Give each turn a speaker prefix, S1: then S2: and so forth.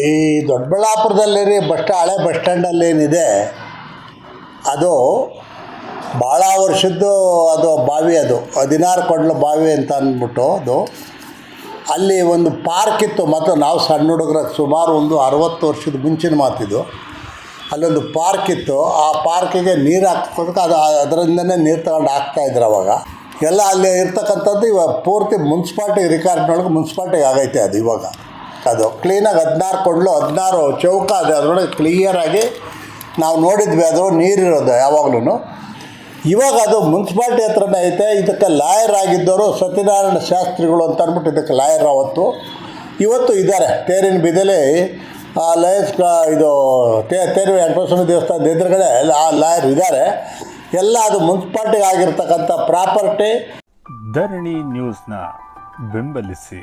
S1: ಈ ದೊಡ್ಡಬಳ್ಳಾಪುರದಲ್ಲಿ ರೀ, ಬಸ್ ಹಳೆ ಬಸ್ ಸ್ಟ್ಯಾಂಡಲ್ಲಿ ಏನಿದೆ, ಅದು ಭಾಳ ವರ್ಷದ್ದು ಅದು ಬಾವಿ ಅದು, ಹದಿನಾರು ಕೊಡ್ಲು ಬಾವಿ ಅಂತ ಅಂದ್ಬಿಟ್ಟು ಅದು. ಅಲ್ಲಿ ಒಂದು ಪಾರ್ಕ್ ಇತ್ತು ಮತ್ತು ನಾವು ಸಣ್ಣ ಹುಡುಗರ, ಸುಮಾರು ಒಂದು ಅರವತ್ತು ವರ್ಷದ ಮುಂಚಿನ ಮಾತಿದು ಅಲ್ಲೊಂದು ಪಾರ್ಕ್ ಇತ್ತು, ಆ ಪಾರ್ಕಿಗೆ ನೀರು ಹಾಕ್ಕೊಳಕ್ಕೆ ಅದು ಅದರಿಂದನೇ ನೀರು ತಗೊಂಡು ಹಾಕ್ತಾಯಿದ್ರು ಅವಾಗ. ಎಲ್ಲ ಅಲ್ಲಿ ಇರ್ತಕ್ಕಂಥದ್ದು ಇವಾಗ ಪೂರ್ತಿ ಮುನ್ಸಿಪಾಲ್ಟಿ ರೆಕಾರ್ಡ್ನೊಳಗೆ ಮುನ್ಸಿಪಾಲ್ಟಿಗೆ ಆಗೈತೆ ಅದು ಇವಾಗ. ಅದು ಕ್ಲೀನಾಗಿ ಹದಿನಾರು ಕೊಡಲು, ಹದಿನಾರು ಚೌಕ ಅದು ಅದರೊಳಗೆ ಕ್ಲಿಯರಾಗಿ ನಾವು ನೋಡಿದ್ವಿ ಅದು ನೀರಿರೋದು ಯಾವಾಗಲೂ ಇವಾಗ ಅದು ಮುನ್ಸಿಪಾಲ್ಟಿ ಹತ್ರನೇ ಐತೆ, ಇದಕ್ಕೆ ಲಾಯರ್ ಆಗಿದ್ದವರು ಸತ್ಯನಾರಾಯಣ ಶಾಸ್ತ್ರಿಗಳು ಅಂತ ಅಂದ್ಬಿಟ್ಟು ಇದಕ್ಕೆ ಲಾಯರ್ ಅವತ್ತು. ಇವತ್ತು ಇದ್ದಾರೆ, ತೇರಿನ ಬಿದಲಿ ಆ ಲಯನ್ಸ್ ಇದು ತೇ ತೇರು ವೆಂಕಟೇಶ್ವರ ದೇವಸ್ಥಾನದ ಎದುರುಗಡೆ ಆ ಲಾಯರ್ ಇದ್ದಾರೆ. ಎಲ್ಲ ಅದು ಮುನ್ಸಿಪಾಲ್ಟಿಗೆ ಆಗಿರ್ತಕ್ಕಂಥ ಪ್ರಾಪರ್ಟಿ
S2: ಧರಣಿ ನ್ಯೂಸ್ನ ಬೆಂಬಲಿಸಿ.